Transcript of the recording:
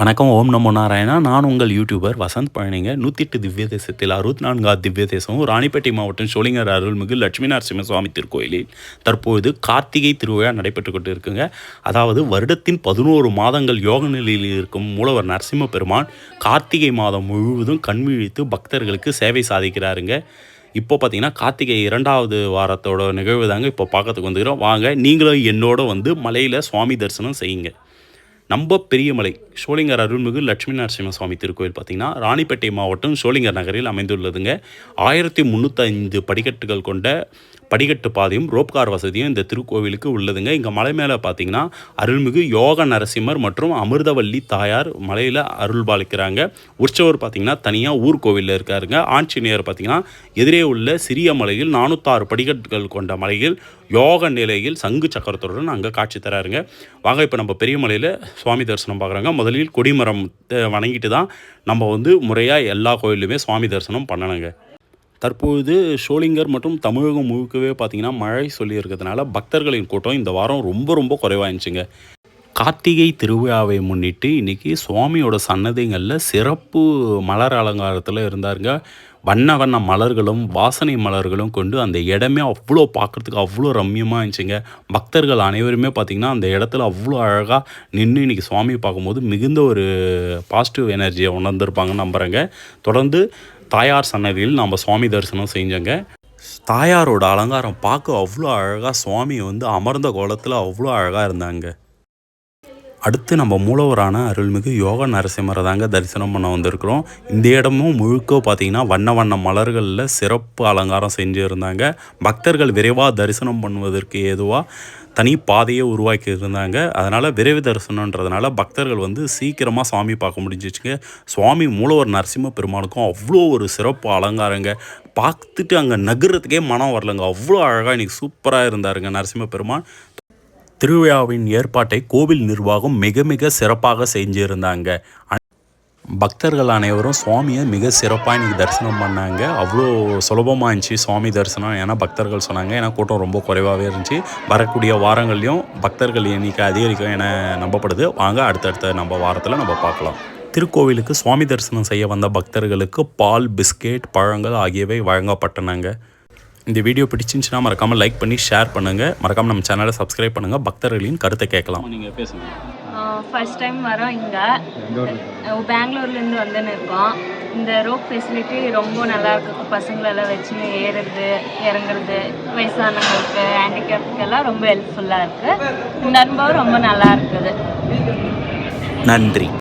வணக்கம் ஓம் நமோ நாராயணா. நான் உங்கள் யூடியூபர் வசந்த் பழனிங்க. நூற்றி எட்டு திவ்ய தேசத்தில் அறுபத்தி நான்காவது திவ்ய தேசம் ராணிப்பேட்டை மாவட்டம் சோழிங்கர் அருள்மிகு லட்சுமி நரசிம்ம சுவாமி திருக்கோயிலில் தற்பொழுது கார்த்திகை திருவிழா நடைபெற்று கொண்டு இருக்குங்க அதாவது வருடத்தின் பதினோரு மாதங்கள் யோக நிலையில் இருக்கும் மூலவர் நரசிம்ம பெருமான் கார்த்திகை மாதம் முழுவதும் கண்விழித்து பக்தர்களுக்கு சேவை சாதிக்கிறாருங்க. இப்போ பார்த்தீங்கன்னா கார்த்திகை இரண்டாவது வாரத்தோட நிகழ்வு தாங்க இப்போ பார்க்கறதுக்கு வந்துக்கிறோம். வாங்க நீங்களும் என்னோட வந்து மலையில் சுவாமி தரிசனம் செய்யுங்க. நம்ம பெரியமலை சோளிங்கர் அருள்மிகு லட்சுமி நரசிம்ம சுவாமி திருக்கோயில் பார்த்திங்கன்னா ராணிப்பேட்டை மாவட்டம் சோளிங்கர் நகரில் அமைந்துள்ளதுங்க. ஆயிரத்தி முந்நூற்றி படிக்கட்டுகள் கொண்ட படிக்கட்டு பாதையும் ரோப்கார் வசதியும் இந்த திருக்கோவிலுக்கு உள்ளதுங்க. இங்கே மலை மேலே பார்த்தீங்கன்னா அருள்மிகு யோக நரசிம்மர் மற்றும் அமிர்தவல்லி தாயார் மலையில் அருள் பாலிக்கிறாங்க உற்சவர் பார்த்தீங்கன்னா தனியாக ஊர் கோவிலில் இருக்காருங்க. ஆஞ்சநேயர் பார்த்தீங்கன்னா எதிரே உள்ள சிறிய மலையில் நானூற்றாறு படிக்கட்டுகள் கொண்ட மலையில் யோக நிலையில் சங்கு சக்கரத்துடன் அங்கே காட்சி தராருங்க. வாங்க இப்போ நம்ம பெரிய மலையில் சுவாமி தரிசனம் பார்க்குறாங்க. முதலில் கொடிமரம் வணங்கிட்டு தான் நம்ம வந்து முறையாக எல்லா கோயிலுமே சுவாமி தரிசனம் பண்ணணுங்க. தற்பொழுது ஷோலிங்கர் மற்றும் தமிழகம் முழுக்கவே பார்த்திங்கன்னா மழை சொல்லி இருக்கிறதுனால பக்தர்களின் கூட்டம் இந்த வாரம் ரொம்ப ரொம்ப குறைவாயிருந்துச்சுங்க கார்த்திகை திருவிழாவை முன்னிட்டு இன்றைக்கி சுவாமியோட சன்னதிகளில் சிறப்பு மலர் அலங்காரத்தில் இருந்தாருங்க. வண்ண வண்ண மலர்களும் வாசனை மலர்களும் கொண்டு அந்த இடமே அவ்வளோ பார்க்குறதுக்கு அவ்வளோ ரம்யமாக இருந்துச்சுங்க. பக்தர்கள் அனைவருமே பார்த்திங்கன்னா அந்த இடத்துல அவ்வளோ அழகாக நின்று இன்றைக்கி சுவாமி பார்க்கும்போது மிகுந்த ஒரு பாசிட்டிவ் எனர்ஜியை உணர்ந்திருப்பாங்கன்னு நம்புகிறேங்க தொடர்ந்து தாயார் சன்னதியில் நம்ம சுவாமி தரிசனம் செஞ்சோங்க. தாயாரோட அலங்காரம் பார்க்க அவ்வளோ அழகாக சுவாமி வந்து அமர்ந்த கோலத்தில் அவ்வளோ அழகாக இருந்தாங்க. அடுத்து நம்ம மூலவரான அருள்மிகு யோக நரசிம்மரை தாங்க தரிசனம் பண்ண வந்திருக்கிறோம். இந்த இடமும் முழுக்க பார்த்திங்கன்னா வண்ண வண்ண மலர்களில் சிறப்பு அலங்காரம் செஞ்சுருந்தாங்க. பக்தர்கள் விரைவாக தரிசனம் பண்ணுவதற்கு ஏதுவாக தனி பாதையை உருவாக்கி இருந்தாங்க அதனால் விரைவு தரிசனன்றதுனால பக்தர்கள் வந்து சீக்கிரமாக சுவாமி பார்க்க முடிஞ்சிச்சுங்க. சுவாமி மூலவர் நரசிம்ம பெருமானுக்கும் அவ்வளோ ஒரு சிறப்பு அலங்காரங்க. பார்த்துட்டு அங்கே நகரத்துக்கே மனம் வரலங்க. அவ்வளோ அழகாக இன்றைக்கி சூப்பராக இருந்தாருங்க நரசிம்ம பெருமான் திருவிழாவின் ஏற்பாட்டை கோவில் நிர்வாகம் மிக மிக சிறப்பாக செஞ்சுருந்தாங்க. பக்தர்கள் அனைவரும் சுவாமியை மிக சிறப்பாக இன்றைக்கி தரிசனம் பண்ணாங்க. அவ்வளோ சுலபமாக இருந்துச்சு சுவாமி தரிசனம். ஏன்னா பக்தர்கள் சொன்னாங்க. ஏன்னா கூட்டம் ரொம்ப குறைவாகவே இருந்துச்சு. வரக்கூடிய வாரங்கள்லையும் பக்தர்கள் எண்ணிக்கை அதிகரிக்கும் என நம்பப்படுது. வாங்க அடுத்தடுத்த நம்ம வாரத்தில் நம்ம பார்க்கலாம். திருக்கோவிலுக்கு சுவாமி தரிசனம் செய்ய வந்த பக்தர்களுக்கு பால் பிஸ்கெட் பழங்கள் ஆகியவை வழங்கப்பட்டனங்க. இந்த வீடியோ பிடிச்சிருந்துச்சுன்னா மறக்காமல் லைக் பண்ணி ஷேர் பண்ணுங்கள் மறக்காமல் நம்ம சேனலை சப்ஸ்கிரைப் பண்ணுங்கள் பக்தர்களின் கருத்தை கேட்கலாம். நீங்கள் பேசுங்க. ஃபர்ஸ்ட் டைம் வரோம் இங்கே. பெங்களூர்லேருந்து வந்துன்னு இருக்கோம். இந்த ரோப் ஃபெசிலிட்டி ரொம்ப நல்லா இருக்கு. பசங்களெல்லாம் வச்சு ஏறுறது இறங்குறது வயசானவங்களுக்கு ஹேண்டிகேப்க்கு எல்லாம் ரொம்ப ஹெல்ப்ஃபுல்லாக இருக்குது இந்த அனுபவம் ரொம்ப நல்லா இருக்குது. நன்றி.